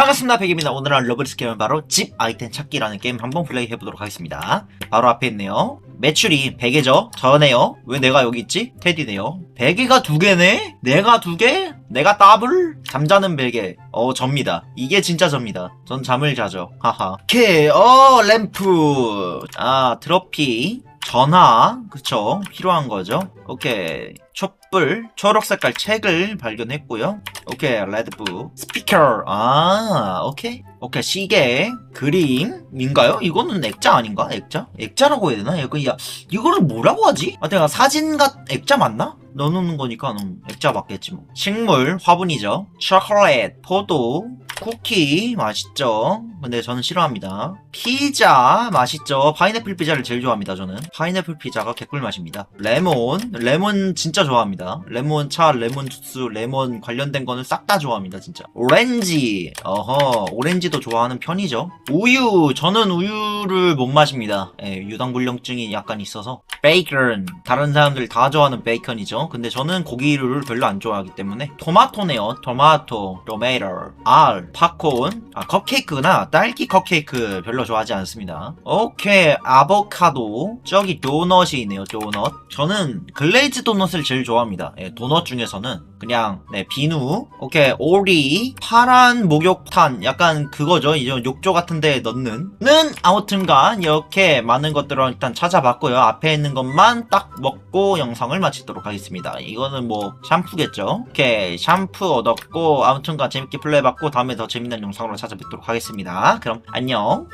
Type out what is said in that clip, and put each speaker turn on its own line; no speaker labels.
반갑습니다. 백입니다. 오늘은 러블리스 게임은 바로 집 아이템 찾기라는 게임 한번 플레이 해보도록 하겠습니다. 바로 앞에 있네요. 매출이 100개죠? 저네요. 왜 내가 여기 있지? 테디네요. 100개가 두 개네? 내가 두 개? 내가 더블? 잠자는 베개. 어 접니다. 이게 진짜 접니다. 전 잠을 자죠. 하하. 오케이 어 램프. 아 트로피 전화 그쵸? 필요한 거죠? 오케이. 촛불 초록 색깔 책을 발견했고요. 오케이 레드북. 스피커. 아 오케이. 오케이 시계. 그림인가요? 이거는 액자 아닌가? 액자? 액자라고 해야 되나? 이거 야 이거를 뭐라고 하지? 아 내가 사진과 액자 맞나? 넣어놓는 거니까 음, 액자 맞겠지 뭐. 식물 화분이죠. 초콜릿 포도 쿠키 맛있죠? 근데 저는 싫어합니다. 피자 맛있죠? 파인애플 피자를 제일 좋아합니다 저는. 파인애플 피자가 개꿀 맛입니다. 레몬 레몬 진짜 좋아합니다. 레몬 차 레몬 주스 레몬 관련된 거는 싹 다 좋아합니다 진짜. 오렌지 어허 오렌지도 좋아하는 편이죠. 우유 저는 우유를 못 마십니다. 예, 유당불량증이 약간 있어서. 베이컨. 다른 사람들 다 좋아하는 베이컨이죠. 근데 저는 고기를 별로 안 좋아하기 때문에 토마토네요. 토마토 토메이터 알 팝콘 아 컵케이크구나. 딸기 컵케이크 별로 좋아하지 않습니다. 오케이 아보카도. 저기 도넛이 있네요 도넛. 저는 글레이즈 도넛을 제일 좋아합니다. 예, 도넛 중에서는. 그냥 네 비누. 오케이 오리. 파란 목욕탄 약간 그거죠. 이제 욕조 같은 데에 넣는. 는 아무튼간 이렇게 많은 것들을 일단 찾아봤고요. 앞에 있는 것만 딱 먹고 영상을 마치도록 하겠습니다. 이거는 뭐 샴푸겠죠? 오케이 샴푸 얻었고 아무튼간 재밌게 플레이해봤고 다음에 더 재밌는 영상으로 찾아뵙도록 하겠습니다. 그럼 안녕